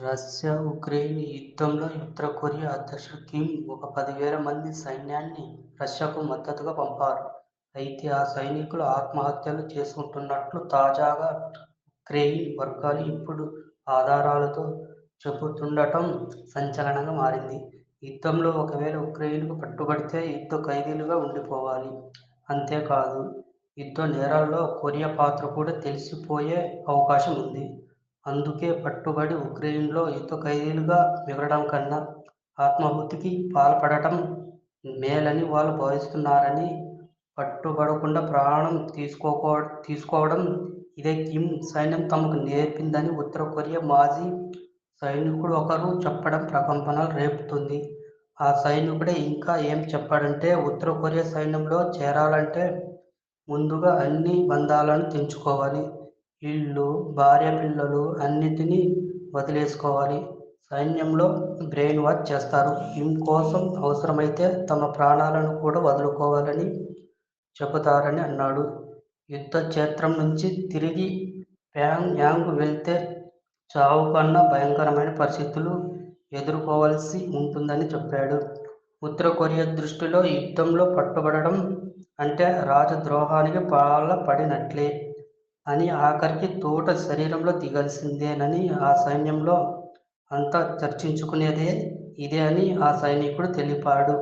Russia Ukraine యుద్ధంలో ఉత్తర Korea అధ్యక్షుడు Kim ఒక పదివేల మంది సైన్యాన్ని రష్యాకు మద్దతుగా పంపారు. అయితే ఆ సైనికులు ఆత్మహత్యలు చేసుకుంటున్నట్లు తాజాగా ఉక్రెయిన్ వర్గాలు ఇప్పుడు ఆధారాలతో చెబుతుండటం సంచలనంగా మారింది. యుద్ధంలో ఒకవేళ ఉక్రెయిన్కు పట్టుబడితే యుద్ధ ఖైదీలుగా ఉండిపోవాలి. అంతేకాదు యుద్ధ నేరాల్లో కొరియా పాత్ర కూడా తెలిసిపోయే అవకాశం ఉంది. అందుకే పట్టుబడి ఉక్రెయిన్లో యుద్ధ ఖైదీలుగా మిగలడం కన్నా ఆత్మాహుతికి పాల్పడటం మేలని వాళ్ళు భావిస్తున్నారని పట్టుబడకుండా ప్రాణం తీసుకోవడం ఇదే కిమ్ సైన్యం తమకు నేర్పిందని ఉత్తర కొరియా మాజీ సైనికుడు ఒకరు చెప్పడం ప్రకంపనలు రేపుతుంది ఆ సైనికుడే ఇంకా ఏం చెప్పాడంటే ఉత్తర కొరియా సైన్యంలో చేరాలంటే ముందుగా అన్ని బంధాలను తెంచుకోవాలి. ఇల్లు, భార్యాపిల్లలు అన్నింటినీ వదిలేసుకోవాలి. సైన్యంలో బ్రెయిన్ వాష్ చేస్తారు. ఇంకోసం కోసం అవసరమైతే తమ ప్రాణాలను కూడా వదులుకోవాలని చెబుతారని అన్నాడు. యుద్ధ క్షేత్రం నుంచి తిరిగి ప్యాంగ్ యాంగ్ వెళితే చావుకన్నా భయంకరమైన పరిస్థితులు ఎదుర్కోవాల్సి ఉంటుందని చెప్పాడు. ఉత్తర కొరియా దృష్టిలో యుద్ధంలో పట్టుబడడం అంటే రాజద్రోహానికి పాల్పడినట్లే అని ఆఖరికి తోట శరీరంలో దిగాల్సిందేనని ఆ సైన్యంలో అంతా చర్చించుకునేదే ఇదే అని ఆ సైనికుడు తెలిపాడు.